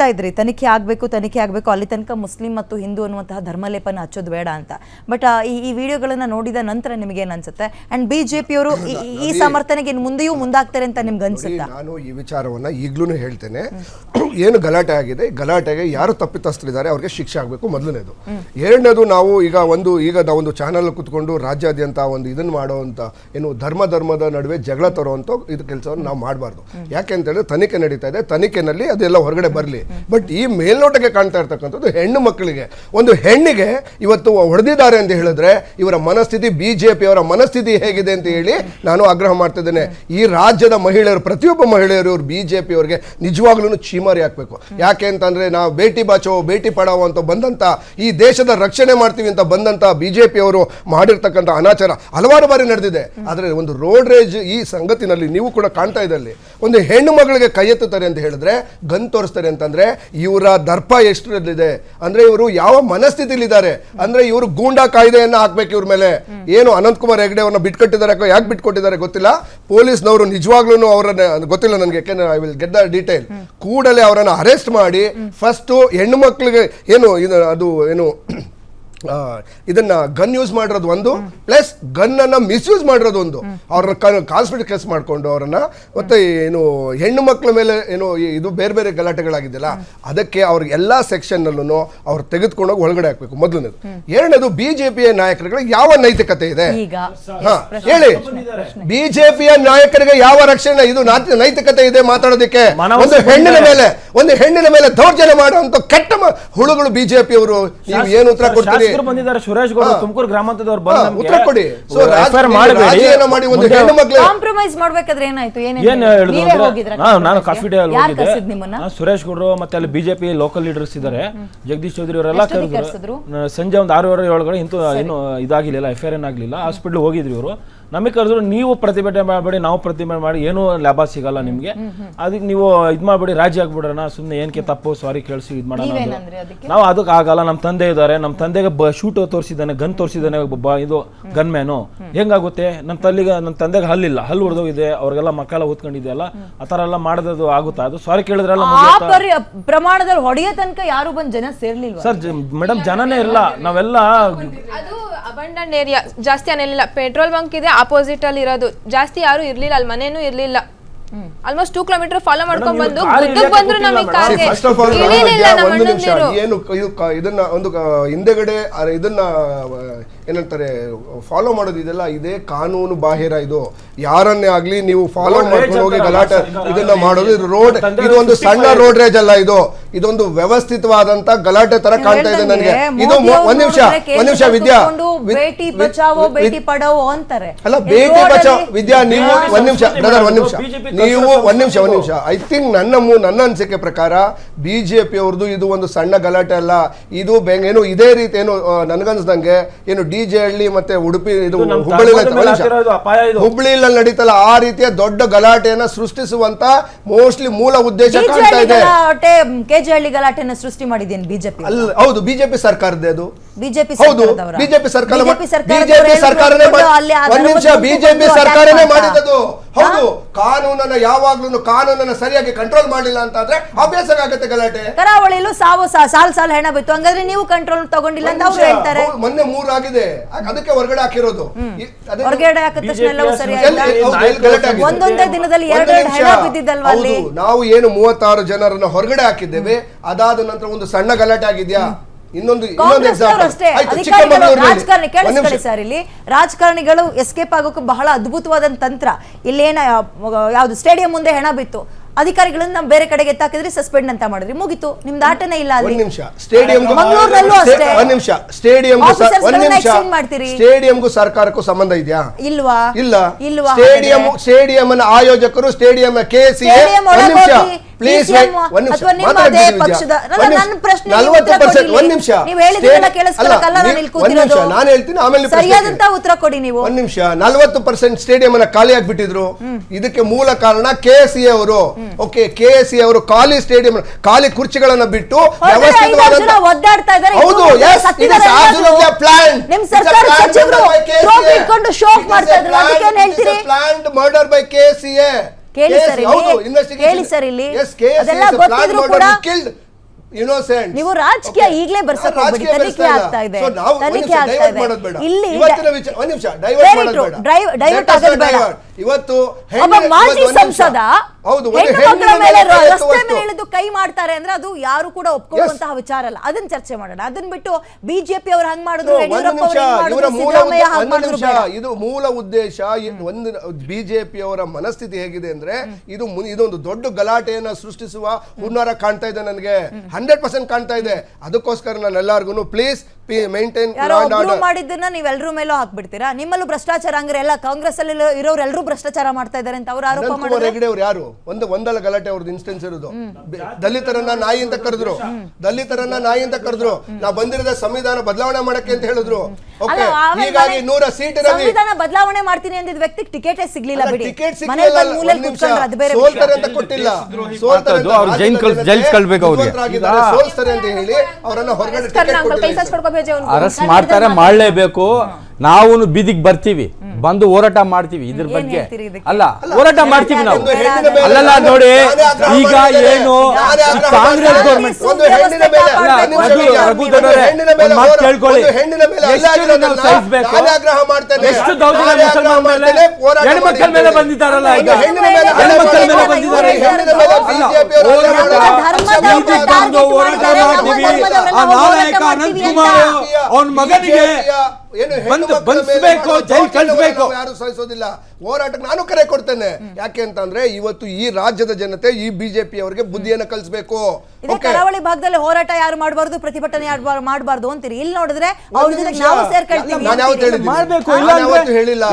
ಹೇಳ್ತಾ ಇದ್ರಿ ತನಿಖೆ ಆಗಬೇಕು ತನಿಖೆ ಆಗಬೇಕು ಅಲ್ಲಿ ತನಕ ಮುಸ್ಲಿಂ ಮತ್ತು ಹಿಂದೂ ಅನ್ನುವಂತಹ ಧರ್ಮಲೇಪನ ಹಚ್ಚೋದು ಬೇಡ ಅಂತ. ಬಟ್ ಈ ಈ ವಿಡಿಯೋಗಳನ್ನ ನೋಡಿದ ನಂತರ ನಿಮಗೆ ಏನು ಅನ್ಸುತ್ತೆ ಅಂಡ್ ಬಿ ಜೆ ಪಿಯವರು ಈ ಸಮರ್ಥನೆಗೆ ಮುಂದೆಯೂ ಮುಂದಾಗ್ತಾರೆ ಅಂತ ನಿಮ್ಗೆ ಅನ್ಸುತ್ತೆ? ನಾನು ಈ ವಿಚಾರವನ್ನ ಈಗಲೂ ಹೇಳ್ತೇನೆ. ಏನು ಗಲಾಟೆ ಆಗಿದೆ? ಗಲಾಟೆಗೆ ಯಾರು ತಪ್ಪಿತಸ್ಥರಿದ್ದಾರೆ ಅವ್ರಿಗೆ ಶಿಕ್ಷೆ ಆಗಬೇಕು ಮೊದಲನೇದು. ಎರಡನೇದು ನಾವು ಈಗ ಒಂದು ಈಗ ಒಂದು ಚಾನಲ್ ಕುತ್ಕೊಂಡು ರಾಜ್ಯಾದ್ಯಂತ ಒಂದು ಇದನ್ನ ಅಂತ ಏನು ಧರ್ಮ ಧರ್ಮದ ನಡುವೆ ಜಗಳ ತರುವಂಥ ಇದು ಕೆಲಸವನ್ನು ನಾವು ಮಾಡಬಾರ್ದು. ಯಾಕೆ ಅಂತ ಹೇಳಿದ್ರೆ ತನಿಖೆ ನಡೀತಾ ಇದೆ. ತನಿಖೆನಲ್ಲಿ ಅದೆಲ್ಲ ಹೊರಗಡೆ ಬರಲಿ. ಬಟ್ ಈ ಮೇಲ್ನೋಟಕ್ಕೆ ಕಾಣ್ತಾ ಇರ್ತಕ್ಕಂಥದ್ದು ಹೆಣ್ಣು ಮಕ್ಕಳಿಗೆ. ಒಂದು ಹೆಣ್ಣಿಗೆ ಇವತ್ತು ಹೊಡೆದಿದ್ದಾರೆ ಅಂತ ಹೇಳಿದ್ರೆ ಇವರ ಮನಸ್ಥಿತಿ ಬಿಜೆಪಿ ಅವರ ಮನಸ್ಥಿತಿ ಹೇಗಿದೆ ಅಂತ ಹೇಳಿ ನಾನು ಆಗ್ರಹ ಮಾಡ್ತಿದ್ದೇನೆ. ಈ ರಾಜ್ಯದ ಮಹಿಳೆಯರು, ಪ್ರತಿಯೊಬ್ಬ ಮಹಿಳೆಯರು ಇವರು ಬಿಜೆಪಿ ಅವರಿಗೆ ನಿಜವಾಗ್ಲೂ ಚೀಮಾರಿ ಹಾಕ್ಬೇಕು ಯಾಕೆ ಅಂತಂದ್ರೆ ನಾವು ಬೇಟಿ ಬಾಚೋ, ಬೇಟಿ ಪಡಾವೋ ಅಂತ ಬಂದಂತ, ಈ ದೇಶದ ರಕ್ಷಣೆ ಮಾಡ್ತೀವಿ ಅಂತ ಬಂದಂತ ಬಿಜೆಪಿ ಅವರು ಮಾಡಿರ್ತಕ್ಕಂಥ ಅನಾಚಾರ ಹಲವಾರು ಬಾರಿ ನಡೆದಿದೆ. ಆದರೆ ಒಂದು ರೋಡ್ ರೇಜ್ ಈ ಸಂಗತಿನಲ್ಲಿ ನೀವು ಕೂಡ ಕಾಣ್ತಾ ಇದ್ದಲ್ಲಿ, ಒಂದು ಹೆಣ್ಣು ಮಗಳಿಗೆ ಕೈ ಎತ್ತುತ್ತಾರೆ ಅಂತ ಹೇಳಿದ್ರೆ, ಗನ್ ತೋರಿಸ್ತಾರೆ ಅಂತಂದ್ರೆ ಇವರ ದರ್ಪ ಎಷ್ಟರಲ್ಲಿದೆ? ಅಂದ್ರೆ ಇವರು ಯಾವ ಮನಸ್ಥಿತಿಲಿದ್ದಾರೆ ಅಂದ್ರೆ ಇವರು ಗೂಂಡಾ ಕಾಯ್ದೆಯನ್ನು ಹಾಕ್ಬೇಕು ಇವ್ರ ಮೇಲೆ. ಏನು ಅನಂತ್ ಕುಮಾರ್ ಹೆಗಡೆ ಅವ್ರನ್ನ ಬಿಟ್ಕೊಟ್ಟಿದ್ದಾರೆ ಯಾಕೆ ಬಿಟ್ಕೊಟ್ಟಿದ್ದಾರೆ ಗೊತ್ತಿಲ್ಲ. ಪೊಲೀಸ್ನವರು ನಿಜವಾಗ್ಲೂ ಅವರನ್ನ ಗೊತ್ತಿಲ್ಲ ನನಗೆ, ಯಾಕೆಂದ್ರೆ I will get the detail ಕೂಡಲೇ ಅವರನ್ನ ಅರೆಸ್ಟ್ ಮಾಡಿ ಫಸ್ಟ್ ಹೆಣ್ಣು ಮಕ್ಕಳಿಗೆ ಏನು ಇದು, ಅದು, ಏನು ಇದನ್ನ ಗನ್ ಯೂಸ್ ಮಾಡಿರೋದು ಒಂದು ಪ್ಲಸ್ ಗನ್ ಅನ್ನ ಮಿಸ್ಯೂಸ್ ಮಾಡಿರೋದು ಒಂದು. ಅವ್ರನ್ನ ಕಾನ್ಸ್ಪಿಟ್ ಕೇಸ್ ಮಾಡ್ಕೊಂಡು ಅವರನ್ನ ಮತ್ತೆ ಏನು ಹೆಣ್ಣು ಮಕ್ಕಳ ಮೇಲೆ ಏನು ಇದು ಬೇರೆ ಬೇರೆ ಗಲಾಟೆಗಳಾಗಿದೆಯಲ್ಲ ಅದಕ್ಕೆ ಅವ್ರಿಗೆ ಎಲ್ಲಾ ಸೆಕ್ಷನ್ ಅಲ್ಲೂ ಅವ್ರು ತೆಗೆದುಕೊಂಡೋಗಿ ಒಳಗಡೆ ಹಾಕ್ಬೇಕು ಮೊದಲನೇದು. ಎರಡನೇದು ಬಿಜೆಪಿಯ ನಾಯಕರುಗಳಿಗೆ ಯಾವ ನೈತಿಕತೆ ಇದೆ? ಈಗ ಹಾ ಹೇಳಿ. ಬಿಜೆಪಿಯ ನಾಯಕರಿಗೆ ಯಾವ ರಕ್ಷಣೆ ಇದು ನಾತಿ- ನೈತಿಕತೆ ಇದೆ ಮಾತಾಡೋದಕ್ಕೆ? ಒಂದು ಹೆಣ್ಣಿನ ಮೇಲೆ ಒಂದು ಹೆಣ್ಣಿನ ಮೇಲೆ ದೌರ್ಜನ್ಯ ಮಾಡುವಂತ ಕೆಟ್ಟ ಮ- ಹುಳುಗಳು ಬಿಜೆಪಿ ಅವರು ನೀವು ಏನು ಉತ್ತರ ಕೊಡ್ತೀರಿ? ಶಾಸಕರು ಬಂದಿದ್ದಾರೆ ಸುರೇಶ್ ಗೌಡ. ತುಮಕೂರು ಗ್ರಾಮಾಂತರದವರು ಬಂದು ಹಾ, ಉತ್ತರ ಕೊಡಿ. ಸೊ ರೆಫರ್ ಮಾಡಬೇಡಿ. ರಾಜೀನಾಮೆ ಮಾಡಿ ಒಂದು ಹೆಣ್ಣು ಮಕ್ಕಳು ಕಾಂಪ್ರಮೈಸ್ ಮಾಡ್ಬೇಕಾದ್ರೆ ಏನಾಯ್ತು? ಏನ್ ಏನ್ ಹೇಳಿದ್ರು ನಾನು- ನಾನು ಕಾಫಿ ಡೇ ಅಲ್ಲಿ ಹೋಗಿದ್ದೆ. ಸುರೇಶ್ ಗೌಡ್ರು ಮತ್ತೆ ಅಲ್ಲಿ ಬಿಜೆಪಿ ಲೋಕಲ್ ಲೀಡರ್ಸ್ ಇದ್ದಾರೆ. ಜಗದೀಶ್ ಚೌಧರಿ ಅವರೆಲ್ಲ ಕರೆದ್ರು. ಸಂಜೆ ಒಂದು ಆರೂವರೆ ಏಳುಗಡೆ ಇಂತೂ ಏನು ಇದಾಗಿಲ್ಲ ಎಫ್ ಐ ಆರ್ ಏನಾಗಲಿಲ್ಲ ಹಾಸ್ಪಿಟ್ಲ್ ಹೋಗಿದ್ರು ಇವರು. ನಮಗೆ ಕರೆದ್ರು ನೀವು ಪ್ರತಿಭಟನೆ ಮಾಡಬೇಡಿ ನಾವು ಪ್ರತಿಭಟನೆ ಮಾಡಿ ಏನೂ ಲಾಭ ಸಿಗಲ್ಲ ನಿಮಗೆ. ಅದಕ್ಕೆ ನೀವು ಇದು ಮಾಡಬೇಡಿ ರಾಜಿ ಆಗ್ಬಿಡೋಣ ಸುಮ್ಮನೆ ಏನಕ್ಕೆ ತಪ್ಪು ಸಾರಿ ಕೇಳಿಸಿ ಇದು ಮಾಡೋಣ ನಾವು ಅದಕ್ಕೆ ಆಗಲ್ಲ ನಮ್ಮ ತಂದೆ ಇದ್ದಾರೆ ನಮ್ಮ ತಂದೆಗೆ ಬ ಶೂಟ್ ತೋರಿಸಿದ್ದಾನೆ ಗನ್ ತೋರಿಸಿದ್ದಾನೆ ಒಬ್ಬ ಇದು ಗನ್ ಮ್ಯಾನು ಹೆಂಗಾಗುತ್ತೆ? ನಮ್ಮ ತಲ್ಲಿಗೆ ನಮ್ಮ ತಂದೆಗೆ ಹಲ್ಲಿಲ್ಲ ಹಲ್ಲು ಹೊಡೆದೋಗಿದೆ ಅವ್ರಿಗೆಲ್ಲ ಮಕ್ಕಳ ಓದ್ಕೊಂಡಿದೆಯಲ್ಲ ಆ ಥರ ಎಲ್ಲ ಮಾಡೋದು ಆಗುತ್ತಾ? ಅದು ಸಾರಿ ಕೇಳಿದ್ರಲ್ಲ ಆ ಪರಿ ಪ್ರಮಾಣದಲ್ಲಿ ಹೊಡೆಯೋ ತನಕ ಯಾರು ಬಂದು ಜನ ಸೇರ್ಲಿಲ್ಲ ಸರ್ ಮೇಡಮ್ ಜನನೇ ಇಲ್ಲ. ನಾವೆಲ್ಲ ಅದು ಅಬಂಡಂಟ್ ಏರಿಯಾ ಜಾಸ್ತಿ ಏನಿಲ್ಲ ಪೆಟ್ರೋಲ್ ಬಂಕ್ ಇದೆ ಆಪೋಸಿಟ್ ಅಲ್ಲಿ ಇರೋದು. ಜಾಸ್ತಿ ಯಾರು ಇರ್ಲಿಲ್ಲ ಅಲ್ಲಿ ಮನೇನೂ ಇರ್ಲಿಲ್ಲ. ಆಲ್ಮೋಸ್ಟ್ ಟೂ ಕಿಲೋಮೀಟರ್ ಫಾಲೋ ಮಾಡ್ಕೊಂಡ್ ಬಂದು ಬಂದ್ರು ನಮಗೆ ಕಾರ್ಗೆ. ಫಸ್ಟ್ ಆಫ್ ಆಲ್ ಇಳಿಲಿಲ್ಲ ನಮ್ಮ ಒಂದು ನಿಮಿಷ. ಅಣ್ಣಂದಿರು ಏನು ಇದನ್ನ ಒಂದು ಹಿಂದೆಗಡೆ ಇದನ್ನ ಏನಂತಾರೆ ಫಾಲೋ ಮಾಡೋದು ಇದೆಲ್ಲ ಇದೇ ಕಾನೂನು ಬಾಹಿರ ಇದು. ಯಾರನ್ನೇ ಆಗ್ಲಿ ನೀವು ಫಾಲೋ ಮಾಡ್ಕೊಂಡು ಹೋಗಿ ಗಲಾಟೆ ಇದನ್ನ ಮಾಡೋದು ಇದು ರೋಡ್ ಇದು ಒಂದು ಸಣ್ಣ ರೋಡ್ ರೇಜ್ ಅಲ್ಲ ಇದು. ಇದೊಂದು ವ್ಯವಸ್ಥಿತವಾದಂತ ಗಲಾಟೆ ತರ ಕಾಣ್ತಾ ಇದೆ ನನಗೆ. ಇದು ಒಂದ್ ನಿಮಿಷ ಒಂದ್ ನಿಮಿಷ ವಿದ್ಯಾ ಬೇಟಿ ಬಚಾವೋ ಬೇಟಿ ಪಡಾವೋ ಅಂತಾರೆ. ಅಲ್ಲ ಬೇಟಿ ಬಚಾವ್ ವಿದ್ಯಾ ನೀವು ಒಂದ್ ನಿಮಿಷ ಬ್ರದರ್ ಒಂದ್ ನಿಮಿಷ. ನೀವು ಒಂದ್ ನಿಮಿಷ ಒಂದ್ ನಿಮಿಷ. ಐ ಥಿಂಕ್ ನನ್ನ ಮು ನನ್ನ ಅನಿಸಿಕೆ ಪ್ರಕಾರ ಬಿಜೆಪಿ ಅವ್ರದ್ದು ಇದು ಒಂದು ಸಣ್ಣ ಗಲಾಟೆ ಅಲ್ಲ. ಇದು ಬೆಂಗ್ ಏನು ಇದೇ ರೀತಿ ಏನು ನನ್ಗನ್ಸ್ದಂಗೆ ಏನು ಡಿ ಜೆ ಹಳ್ಳಿ ಮತ್ತೆ ಉಡುಪಿ ಇದು ಹುಬ್ಬಳ್ಳಿ ಧರ್ಮದ ಅಪಾಯ ಇದು. ಹುಬ್ಬಳ್ಳಿಯಲ್ಲಿ ನಡೀತಲ್ಲ ಆ ರೀತಿಯ ದೊಡ್ಡ ಗಲಾಟೆಯನ್ನ ಸೃಷ್ಟಿಸುವಂತ ಮೋಸ್ಟ್ಲಿ ಮೂಲ ಉದ್ದೇಶ ಕಾಣ್ತಾ ಇದೆ. ಗಲಾಟೆ ಕೆಜೆಹಳ್ಳಿ ಗಲಾಟೆನ ಸೃಷ್ಟಿ ಮಾಡಿದ್ದೇನೆ ಬಿಜೆಪಿ ಅಲ್ಲ ಹೌದು ಬಿಜೆಪಿ ಸರ್ಕಾರದೇ ಅದು. ಬಿಜೆಪಿ ಹೌದು ಬಿಜೆಪಿ ಸರ್ಕಾರ ಬಿಜೆಪಿ ಸರ್ಕಾರನೇ ಒಂದ್ ನಿಮಿಷ ಬಿಜೆಪಿ ಸರ್ಕಾರನೇ ಮಾಡಿದ್ದು ಹೌದು ಕಾನೂನನ್ನ ಯಾವಾಗ್ಲೂ ಕಾನೂನನ್ನ ಸರಿಯಾಗಿ ಕಂಟ್ರೋಲ್ ಮಾಡಿಲ್ಲ ಅಂತ ಆದ್ರೆ ಅಭ್ಯಾಸ ಆಗತ್ತೆ ಗಲಾಟೆ. ಕರಾವಳಿಯಲ್ಲೂ ಸಾವು ಸಾಲ್ ಸಾಲ್ ಹೆಣ ಬಿತ್ತು. ಹಂಗಾದ್ರೆ ನೀವು ಕಂಟ್ರೋಲ್ ತಗೊಂಡಿಲ್ಲ ಅಂತ ಅವ್ರು ಹೇಳ್ತಾರೆ. ಮೊನ್ನೆ ಮೂರ್ ಆಗಿದೆ ಅ- ಅದಕ್ಕೆ ಹೊರಗಡೆ ಹಾಕಿರೋದು. ಹೊರಗಡೆ ಹಾಕಿದ ತಕ್ಷಣ ಎಲ್ಲವೂ ಸರಿ ಎಲ್ಲಿ- ಆಯ್ತಾ? ಹೌದು, ಎಲ್ಲಿ ಗಲಾಟೆ ಆಗಿದೆ? ಒಂದೊಂದೇ ದಿನದಲ್ಲಿ ಎರಡೆರಡು ಬಿದ್ದಿದ್ದಲ್ವಾ ಅಲ್ಲಿ? ನಾವು ಏನು ಮೂವತ್ತಾರು ಜನರನ್ನ ಹೊರಗಡೆ ಹಾಕಿದ್ದೇವೆ. ಅದಾದ ನಂತರ ಒಂದು ಸಣ್ಣ ಗಲಾಟೆ ಆಗಿದ್ಯಾ? ಇನ್ನೊಂದು ರಾಜಕಾರಣಿ ಕೇಳಿಸ್ಕೊಳ್ಳಿ ಸರ್ ಇಲ್ಲಿ. ರಾಜಕಾರಣಿಗಳು ಎಸ್ಕೇಪ್ ಆಗೋಕೆ ಬಹಳ ಅದ್ಭುತವಾದ ತಂತ್ರ. ಇಲ್ಲೇನ ಯಾವ್ದು ಸ್ಟೇಡಿಯಂ ಮುಂದೆ ಹೆಣ ಬಿತ್ತು. ಅಧಿಕಾರಿಗಳನ್ನ ಬೇರೆ ಕಡೆಗೆ ಎತ್ತಾಕಿದ್ರೆ ಸಸ್ಪೆಂಡ್ ಅಂತ ಮಾಡಿದ್ರಿ. ಮುಗಿತು. ನಿಮ್ದು ಆಟನೇ ಇಲ್ಲ ಅಲ್ಲಿ. ಒಂದ್ ನಿಮಿಷ. ಸ್ಟೇಡಿಯಂ ಮಂಗಳೂರಿನಲ್ಲೂ ಅಷ್ಟೇ. ಒಂದ್ ನಿಮಿಷ. ಸ್ಟೇಡಿಯಂ Officers ಒಂದ್ ಗಳನ್ನ ನಿಮಿಷ. exchange ಮಾಡ್ತೀರಿ. ಸ್ಟೇಡಿಯಂಗೂ ಸರ್ಕಾರಕ್ಕೂ ಸಂಬಂಧ ಇದೆಯಾ? ಇಲ್ವಾ? ಇಲ್ಲ. ಇಲ್ವಾ? ಸ್ಟೇಡಿಯಂ ಸ್ಟೇಡಿಯಂನ ಸ್ಟೇಡಿಯಂ ಆಯೋಜಕರು ಸ್ಟೇಡಿಯಂ ಕೆ ಸಿ Stadium ನಿಮಿಷ. ಪ್ಲೀಸ್ ಅಥವಾ ಪಕ್ಷದ ನನ್ನ ಪರ್ಸೆಂಟ್ ಒಂದ್ ನಿಮಿಷ ನೀವು ನಾನು ಇಲ್ಲಿ ಕೂತಿರೋದು. ನಾನು ಹೇಳ್ತೀನಿ ಆಮೇಲೆ ಪ್ರಶ್ನೆ ಸರಿಯಾದಂತ ಉತ್ತರ ಕೊಡಿ ನೀವು. ಒಂದ್ ನಿಮಿಷ ನಲ್ವತ್ತು ಪರ್ಸೆಂಟ್ ಸ್ಟೇಡಿಯಂ ಅನ್ನ ಖಾಲಿ ಆಗ್ಬಿಟ್ಟಿದ್ರು. ಇದಕ್ಕೆ ಮೂಲ ಕಾರಣ ಕೆ ಎಸ್ ಸಿ ಅವರು. ಓಕೆ ಕೆ ಎಸ್ ಸಿ ಅವರು ಖಾಲಿ ಸ್ಟೇಡಿಯಂ ಖಾಲಿ ಕುರ್ಚಿಗಳನ್ನ ಬಿಟ್ಟು ವ್ಯವಸ್ಥಿತವಾದಂತ ಒದ್ದಾಡ್ತಾ ಇದ್ದಾರೆ. ಹೌದು ಸರ್ಕಾರ ಸಚಿವರು ಇಟ್ಕೊಂಡು off ಮಾಡ್ತಾ ಇದ್ರು. ಅದಕ್ಕೆ ಏನು ಹೇಳ್ತೀರಿ? planned murder by KCA. ಕೇಳಿ ಸರ್ ಇಲ್ಲಿ ಕೇಳಿ ಸರ್ ಇಲ್ಲಿ ಅದೆಲ್ಲ ಗೊತ್ತಿದ್ರು ಕೂಡ ಇನ್ನೋಸೆಂಟ್ ನೀವು ರಾಜಕೀಯ ಈಗಲೇ ಬರ್ಸಕ್ ಹೋಗ್ಬೇಡಿ. ತನಿಖೆ ಆಗ್ತಾ ಇದೆ. ತನಿಖೆ ಆಗ್ತಾ ಇದೆ. ಇಲ್ಲಿ ಡೈವರ್ಟ್ ಮಾಡೋದು. ಬೇಡ ಆಗೋದು ಬೇಡ. ಇವತ್ತು ಮಾಜಿ ಸಂಸದ ಹೌದು ರಸ್ತೆ ಮೇಲೆ ಇಳಿದು ಕೈ ಮಾಡ್ತಾರೆ ಅಂದ್ರೆ ಅದು ಯಾರು ಕೂಡ ಒಪ್ಕೊಳ್ಳುವಂತಹ ವಿಚಾರ ಅಲ್ಲ. ಅದನ್ನ ಚರ್ಚೆ ಮಾಡೋಣ. ಅದನ್ನ ಬಿಟ್ಟು ಬಿಜೆಪಿ ಅವ್ರು ಹಂಗ್ ಮಾಡಿದ್ರು ಇದು ಮೂಲ ಉದ್ದೇಶ ಒಂದು ಬಿಜೆಪಿ ಅವರ ಮನಸ್ಥಿತಿ ಹೇಗಿದೆ ಅಂದ್ರೆ ಇದು ಇದೊಂದು ದೊಡ್ಡ ಗಲಾಟೆಯನ್ನ ಸೃಷ್ಟಿಸುವ ಹುನ್ನಾರ ಕಾಣ್ತಾ ಇದೆ ನನಗೆ. ಹಂಡ್ರೆಡ್ ಪರ್ಸೆಂಟ್ ಕಾಣ್ತಾ ಇದೆ. ಅದಕ್ಕೋಸ್ಕರ ನಾನು ಎಲ್ಲಾರ್ಗು ಪ್ಲೀಸ್ ಮೇಂಟೈನ್ ಮಾಡಿದ್ದನ್ನ ನೀವೆಲ್ಲರೂ ಮೇಲೂ ಹಾಕ್ಬಿಡ್ತೀರಾ? ನಿಮ್ಮಲ್ಲೂ ಭ್ರಷ್ಟಾಚಾರ ಹಂಗ್ರೆ ಎಲ್ಲ ಕಾಂಗ್ರೆಸ್ ಅಲ್ಲಿ ಇರೋರು ಎಲ್ಲರೂ ಭ್ರಷ್ಟಾಚಾರ ಮಾಡ್ತಾ ಇದಾರೆ ಅಂತ ಅವ್ರು ಆರೋಪ ಕುಮಾರ್ ಮಾಡಿದ್ರೆ? ಹೆಗಡೆ ಅವ್ರು ಯಾರು? ಒಂದು ಒಂದಲ್ಲ ಗಲಾಟೆ ಅವ್ರದ್ದು ಇನ್ಸ್ಟೆನ್ಸ್ ಇರೋದು. ದಲಿತರನ್ನ ನಾಯಿ ಅಂತ ಕರೆದ್ರು. ದಲಿತರನ್ನ ನಾಯಿ ಅಂತ ಕರೆದ್ರು. ನಾವು ಬಂದಿರೋದ ಸಂವಿಧಾನ ಬದಲಾವಣೆ ಮಾಡಕ್ಕೆ ಅಂತ ಹೇಳಿದ್ರು. ಓಕೆ ಹೀಗಾಗಿ ನೂರ ಸೀಟ್ ಇರಲಿ ಸಂವಿಧಾನ ಬದಲಾವಣೆ ಮಾಡ್ತೀನಿ ಅಂದಿದ್ ವ್ಯಕ್ತಿಗೆ ಟಿಕೆಟ್ ಸಿಗ್ಲಿಲ್ಲ ಬಿಡಿ. ಟಿಕೆಟ್ ಸಿಗ್ಲಿಲ್ಲ ಸಿಕ್ಕಿಲ್ಲ ಬಂದ್ ಮೂಲೆಯಲ್ಲಿ ಕುತ್ಕೊಂಡ್ರೆ ಅದು ಬೇರೆ ವಿಷಯ. ಸೋಲ್ತಾರೆ ಅಂತ ಕೊಟ್ಟಿಲ್ಲ ಸೋಲ್ತಾರೆ ಸೋಲ್ತಾರೆ ಅಂತ ಹೇಳಿ ಅವರನ್ನ ಹೊರಗಡೆ. ಅರೆಸ್ಟ್ ಮಾಡ್ತಾರೆ ಮಾಡಲೇಬೇಕು. ನಾವು ಬೀದಿಗೆ ಬರ್ತೀವಿ. ಬಂದು ಹೋರಾಟ ಮಾಡ್ತೀವಿ ಇದ್ರ ಬಗ್ಗೆ. ಅಲ್ಲ ಹೋರಾಟ ಮಾಡ್ತೀವಿ ನಾವು. ಅಲ್ಲಲ್ಲ ನೋಡಿ ಈಗ ಏನು ಕಾಂಗ್ರೆಸ್ ಗೌರ್ಮೆಂಟ್. ಕೇಳ್ಕೊಳ್ಳಿ. ಒಂದು ಹೆಣ್ಣಿನ ಮೇಲೆ ಎಷ್ಟು ದೌರ್ಜನ್ಯ ನಾನೇ ಮೇಲೆ ಹೆಣ್ಮಕ್ಕಳ ಮೇಲೆ ಬಂದಿದ್ದಾರಲ್ಲ ಈಗ? ಹೆಣ್ಮಕ್ಕಳ ಹೆಣ್ಣಿನ ಮೇಲೆ ಬಂದಿದ್ದಾರೆ. ಹೋರಾಟ ಮಾಡ್ತೀವಿ. ಆ ನಾಯಕ ಅನಂತ್ ಕುಮಾರ್ ಅವ್ನ ಮಗನಿಗೆ ಬಂದು ಬಂಧಿಸ್ಬೇಕು, ಜೈಲ್ ಕಳಿಸ್ಬೇಕು. ಯಾರು ಸಹಿಸೋದಿಲ್ಲ. ಹೋರಾಟಕ್ಕೆ ನಾನು ಕರೆ ಕೊಡ್ತೇನೆ. ಯಾಕೆ ಅಂತಂದ್ರೆ ಇವತ್ತು ಈ ರಾಜ್ಯದ ಜನತೆ ಈ ಬಿಜೆಪಿ ಅವರಿಗೆ ಬುದ್ಧಿಯನ್ನ ಕಲಿಸಬೇಕು. ಕರಾವಳಿ ಭಾಗದಲ್ಲಿ ಹೋರಾಟ ಯಾರು ಮಾಡಬಾರ್ದು ಪ್ರತಿಭಟನೆ ಯಾರು ಮಾಡಬಾರ್ದು ಅಂತೀರಿ? ಇಲ್ಲಿ ನೋಡಿದ್ರೆ ಅವ್ರ ಜೊತೆ ನಾವು ಸೇರ್ಕೊಳ್ತೀವಿ ನಾನು ಯಾವತ್ತು. ಹೇಳಿದ್ದೀನಿ? ಮಾಡ್ಬೇಕು, ಇಲ್ಲ ಯಾವತ್ತು ಹೇಳಿಲ್ಲ?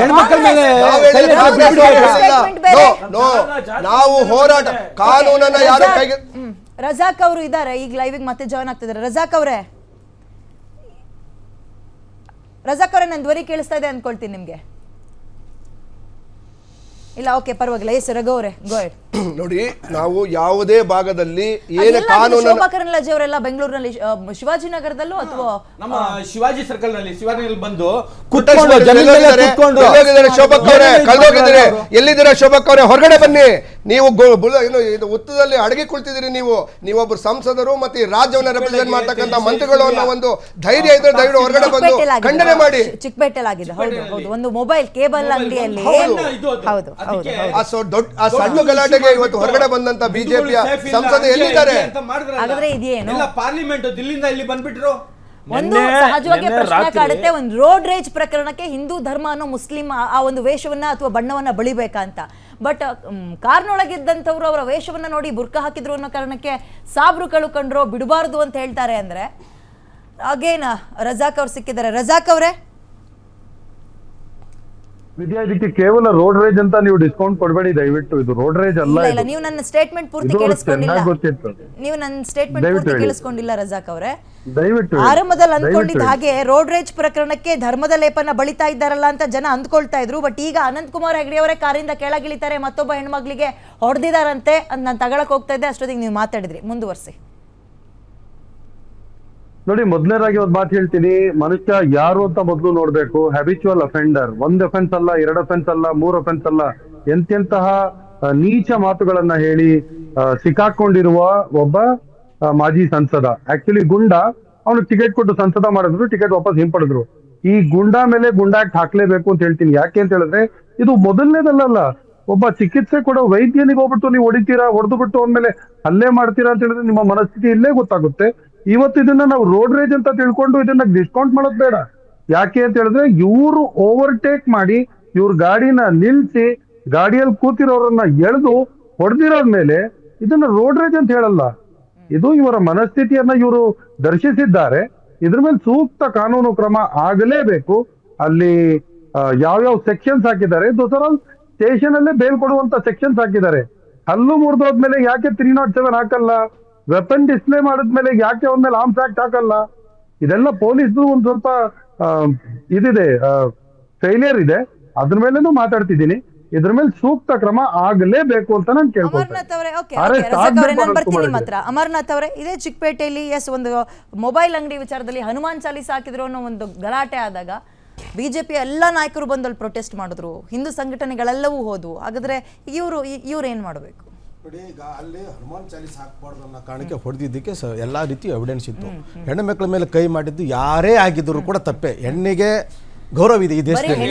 ಮೇಲೆ ನಾವು ಹೋರಾಟ ಕಾನೂನನ್ನ ಯಾರು ರಜಾಕ್- ಕೈಗೆ ರಜಾಕ್ ಅವರು ಇದ್ದಾರೆ ಈಗ ಲೈವ್ ಮತ್ತೆ ಜಾಯ್ನ್ ಆಗ್ತಿದ್ದಾರೆ. ರಜಾಕ್ ಅವರೇ? ರಜಾಕ್ ಅವರೇ ನನ್ನ ಧ್ವನಿ ಕೇಳಿಸ್ತಾ ಇದೆ ಅನ್ಕೊಳ್ತೀನಿ ನಿಮಗೆ. ಇಲ್ಲ ಓಕೆ ಪರವಾಗಿಲ್ಲ. ಎಸ್ ರಘು ಅವರೇ ಗೋಯಡ್ ನೋಡಿ ನಾವು ಯಾವುದೇ ಭಾಗದಲ್ಲಿ ಏನೇ ಕಾನೂನು ಶೋಭಾ ಕರಂದ್ಲಾಜೆ ಅವರೆಲ್ಲ ಬೆಂಗಳೂರಿನಲ್ಲಿ ಶಿವಾಜಿನಗರದಲ್ಲೂ ಅಥವಾ ನಮ್ಮ ಶಿವಾಜಿ ಸರ್ಕಲ್ನಲ್ಲಿ ಶಿವಾಜಿನಲ್ಲಿ ಬಂದು ಕುತ್ಕೊಂಡು ಜಮೀನ್ ಮೇಲೆ? ಕುತ್ಕೊಂಡು ಶೋಭಕ್ ಅವರೇ ಕಳ್ದೋಗಿದ್ದೀರಿ. ಎಲ್ಲಿದ್ದೀರಾ ಶೋಭಕ್ ಅವರೇ? ಹೊರಗಡೆ ಬನ್ನಿ. ನೀವು ಗೊ- ಬುಲ- ಏನು ಇದು ಉತ್ತದಲ್ಲಿ ಅಡಗಿ ಕುಳಿತಿದ್ದೀರಿ ನೀವು. ನೀವೊಬ್ಬರು ಸಂಸದರು ಮತ್ತೆ ಈ ರಾಜ್ಯವನ್ನ ರೆಪ್ರೆಸೆಂಟ್ ಮಾಡ್ತಕ್ಕಂಥ ಮಂತ್ರಿಗಳು ಅನ್ನೋ ಒಂದು ಧೈರ್ಯ ಇದ್ರೆ ದಯವಿಟ್ಟು ಹೊರಗಡೆ ಬಂದು. ಖಂಡನೆ ಮಾಡಿ. ಚಿಕ್ಕಪೇಟೆಲಾಗಿದೆ. ಹೌದು ಹೌದು. ಒಂದು ಮೊಬೈಲ್ ಕೇಬಲ್ ಅಂಗಡಿಯಲ್ಲಿ ಹೌದು, ಅದು. ಹೌದು ಹೌದು ಹೌದು. ಆ ಸೊ ದೊಡ್ಡ ಆ ಸಣ್ಣ ಗಲಾಟೆಗೆ ಇವತ್ತು ಹೊರಗಡೆ ಬಂದಂತ ಬಿಜೆಪಿ ಸಂಸದ ಎಲ್ಲಿದ್ದಾರೆ. ಹಾಗಾದ್ರೆ ಇದೇನು? ಎಲ್ಲ ಪಾರ್ಲಿಮೆಂಟ್ ದಿಲ್ಲಿಂದ ಇಲ್ಲಿ ಬಂದ್ಬಿಟ್ರು ಒಂದು ಸಹಜವಾಗಿ ಪ್ರಶ್ನೆ ಕಾಡುತ್ತೆ ಒಂದು ರೋಡ್ ರೇಜ್ ಪ್ರಕರಣಕ್ಕೆ ಹಿಂದೂ ಧರ್ಮ ಅನ್ನೋ ಮುಸ್ಲಿಂ ಆ- ಒಂದು ವೇಷವನ್ನ ಅಥವಾ ಬಣ್ಣವನ್ನ ಬಳಿಬೇಕಾ ಅಂತ ಬಟ್ ಕಾರ್ನೊಳಗಿದ್ದಂಥವ್ರು ಅವರ ವೇಷವನ್ನ ನೋಡಿ ಬುರ್ಕ ಹಾಕಿದ್ರು ಅನ್ನೋ ಕಾರಣಕ್ಕೆ ಸಾಬ್ರು ಕಳ್ಕೊಂಡ್ರು ಬಿಡಬಾರ್ದು ಅಂತ ಹೇಳ್ತಾರೆ ಅಂದ್ರೆ ಅಗೇನ್ ರಜಾಕ್ ಅವ್ರು ಸಿಕ್ಕಿದ್ದಾರೆ ರಜಾಕ್ ಅವರೇ ವಿದ್ಯಾ ಇದಕ್ಕೆ ಕೇವಲ ರೋಡ್ ರೇಜ್ ಅಂತ ನೀವು ಡಿಸ್ಕೌಂಟ್ ಕೊಡಬೇಡಿ ದಯವಿಟ್ಟು. ಇದು ರೋಡ್ ರೇಜ್ ಅಲ್ಲ ಇಲ್ಲ ನೀವು ನನ್ನ ಸ್ಟೇಟ್ಮೆಂಟ್ ಪೂರ್ತಿ ಕೇಳಿಸ್ಕೊಂಡಿಲ್ಲ. ನೀವು ನನ್ನ ಸ್ಟೇಟ್ಮೆಂಟ್ ಪೂರ್ತಿ. ಕೇಳಿಸ್ಕೊಂಡಿಲ್ಲ ರಜಾಕ್ ಅವರೇ. ದಯವಿಟ್ಟು ಆರಂಭದಲ್ಲಿ ಅಂದ್ಕೊಂಡಿದ್ದ ಹಾಗೆ ರೋಡ್ ರೇಜ್ ಪ್ರಕರಣಕ್ಕೆ ಧರ್ಮದ ಲೇಪನ ಬಳಿತಾ ಇದ್ದಾರಲ್ಲ ಅಂತ ಜನ ಅಂದ್ಕೊಳ್ತಾ ಇದ್ರು. ಬಟ್ ಈಗ ಅನಂತ್ ಕುಮಾರ್ ಹೆಗಡೆ ಅವರೇ ಕಾರಿಂದ ಕೆಳಗಿಳಿತಾರೆ. ಮತ್ತೊಬ್ಬ ಹೆಣ್ಮಗ್ಳಿಗೆ ಹೊಡೆದಿದಾರಂತೆ ಅಂತ ನಾನು ತಗೊಳಕ್ ಹೋಗ್ತಾ ಇದ್ದೆ. ಅಷ್ಟೊತ್ತಿಗೆ ನೀವು ಮಾತಾಡಿದ್ರಿ. ಮುಂದುವರ್ಸಿ. ನೋಡಿ, ಮೊದಲನೇದಾಗಿ ಒಂದು ಮಾತು ಹೇಳ್ತೀನಿ. ಮನುಷ್ಯ ಯಾರು ಅಂತ ಮೊದಲು ನೋಡ್ಬೇಕು. ಹ್ಯಾಬಿಚುವಲ್ ಅಫೆಂಡರ್ ಒಂದ್ ಅಫೆನ್ಸ್ ಅಲ್ಲ, ಎರಡು ಅಫೆನ್ಸ್ ಅಲ್ಲ, ಮೂರ್ ಅಫೆನ್ಸ್ ಅಲ್ಲ. ಎಂತೆಂತಹ ನೀಚ ಮಾತುಗಳನ್ನ ಹೇಳಿ ಸಿಕ್ಕಾಕೊಂಡಿರುವ ಒಬ್ಬ ಮಾಜಿ ಸಂಸದ. ಆಕ್ಚುಲಿ ಗುಂಡ, ಅವನು ಟಿಕೆಟ್ ಕೊಟ್ಟು ಸಂಸದ ಮಾಡಿದ್ರು ಟಿಕೆಟ್ ವಾಪಸ್ ಹಿಂಪಡೆದ್ರು. ಈ ಗುಂಡಾ ಮೇಲೆ ಗುಂಡಾ ಆಕ್ಟ್ ಹಾಕ್ಲೇಬೇಕು ಅಂತ ಹೇಳ್ತೀನಿ. ಯಾಕೆ ಅಂತ ಹೇಳಿದ್ರೆ, ಇದು ಮೊದಲನೇದಲ್ಲ ಒಬ್ಬ ಚಿಕಿತ್ಸೆ ಕೊಡೋ ವೈದ್ಯನಿಗೆ ಹೋಗ್ಬಿಟ್ಟು ನೀವು ಹೊಡಿತೀರಾ, ಹೊಡೆದು ಬಿಟ್ಟು ಅಂದ್ಮೇಲೆ ಹಲ್ಲೆ ಮಾಡ್ತೀರಾ ಅಂತ ಹೇಳಿದ್ರೆ ನಿಮ್ಮ ಮನಸ್ಥಿತಿ ಇಲ್ಲೇ ಗೊತ್ತಾಗುತ್ತೆ. ಇವತ್ತು ಇದನ್ನ ನಾವು ರೋಡ್ ರೇಜ್ ಅಂತ ತಿಳ್ಕೊಂಡು ಇದನ್ನ ಡಿಸ್ಕೌಂಟ್ ಮಾಡೋದು ಬೇಡ. ಯಾಕೆ ಅಂತ ಹೇಳಿದ್ರೆ ಇವರು ಓವರ್ಟೇಕ್ ಮಾಡಿ ಇವ್ರ ಗಾಡಿನ ನಿಲ್ಸಿ ಗಾಡಿಯಲ್ಲಿ ಕೂತಿರೋರನ್ನ ಎಳೆದು ಹೊಡೆದಿರೋದ್ ಮೇಲೆ ಇದನ್ನ ರೋಡ್ ರೇಜ್ ಅಂತ ಹೇಳಲ್ಲ. ಇದು ಇವರ ಮನಸ್ಥಿತಿಯನ್ನ ಇವರು ದರ್ಶಿಸಿದ್ದಾರೆ. ಇದ್ರ ಮೇಲೆ ಸೂಕ್ತ ಕಾನೂನು ಕ್ರಮ ಆಗಲೇಬೇಕು. ಅಲ್ಲಿ ಯಾವ ಯಾವ್ಯಾವ ಸೆಕ್ಷನ್ಸ್ ಹಾಕಿದ್ದಾರೆ. ದೊಸರಾಲ್ ಸ್ಟೇಷನ್ ಅಲ್ಲೇ ಬೇಲ್ ಕೊಡುವಂತ ಸೆಕ್ಷನ್ಸ್ ಹಾಕಿದ್ದಾರೆ. ಹಲ್ಲು ಮುರಿದೋದ್ಮೇಲೆ ಯಾಕೆ ತ್ರೀ ನಾಟ್ ಸೆವೆನ್ ಹಾಕಲ್ಲ? ವೆಪನ್ ಡಿಸ್ಪ್ಲೇ ಮಾಡಿದ್ಮೇಲೆ ಯಾಕೆ ಅವನ ಮೇಲೆ ಆರ್ಮ್ಸ್ ಆಕ್ಟ್ ಹಾಕಲ್ಲ? ಇದೆಲ್ಲ ಪೊಲೀಸ್ದು ಒಂದ್ ಸ್ವಲ್ಪ ಇದಿದೆ ಫೇಲಿಯರ್ ಇದೆ. ಅದ್ರ ಮೇಲೇನು ಮಾತಾಡ್ತಿದ್ದೀನಿ. ಇದ್ರ ಮೇಲೆ ಸೂಕ್ತ ಕ್ರಮ ಆಗಲೇಬೇಕು ಅಂತ ನಾನು ಕೇಳ್ಕೊಳ್ತೀನಿ ಮಾತ್ರ ಅಮರ್ನಾಥ್ ಅವರೇ ಇದೇ ಚಿಕ್ಕಪೇಟೆಯಲ್ಲಿ ಎಸ್ ಒಂದು ಮೊಬೈಲ್ ಅಂಗಡಿ ವಿಚಾರದಲ್ಲಿ ಹನುಮಾನ್ ಚಾಲೀಸ್ ಹಾಕಿದ್ರು ಅನ್ನೋ ಒಂದು ಗಲಾಟೆ ಆದಾಗ ಬಿಜೆಪಿ ಎಲ್ಲ ನಾಯಕರು ಬಂದು ಅಲ್ಲಿ ಪ್ರೊಟೆಸ್ಟ್ ಮಾಡಿದ್ರು. ಹಿಂದೂ ಸಂಘಟನೆಗಳೆಲ್ಲವೂ ಹೋದವು. ಹಾಗಾದ್ರೆ ಇವರು ಇವ್ರು ಏನ್ ಮಾಡಬೇಕು? ನೋಡಿ ಈಗ ಅಲ್ಲಿ ಹನುಮಾನ್ ಚಾಲೀಸ್ ಹಾಕ್ಬಾರ್ದು ಅನ್ನೋ ಕಾರಣಕ್ಕೆ ಹೊಡೆದಿದ್ದಕ್ಕೆ ಸ ಎಲ್ಲ ರೀತಿ ಎವಿಡೆನ್ಸ್ ಇತ್ತು. ಹೆಣ್ಣು ಮಕ್ಕಳ ಮೇಲೆ ಕೈ ಮಾಡಿದ್ದು ಯಾರೇ ಆಗಿದ್ರು ಕೂಡ ತಪ್ಪೆ. ಹೆಣ್ಣಿಗೆ ಗೌರವ ಇದೆ ಈ ದೇಶದಲ್ಲಿ.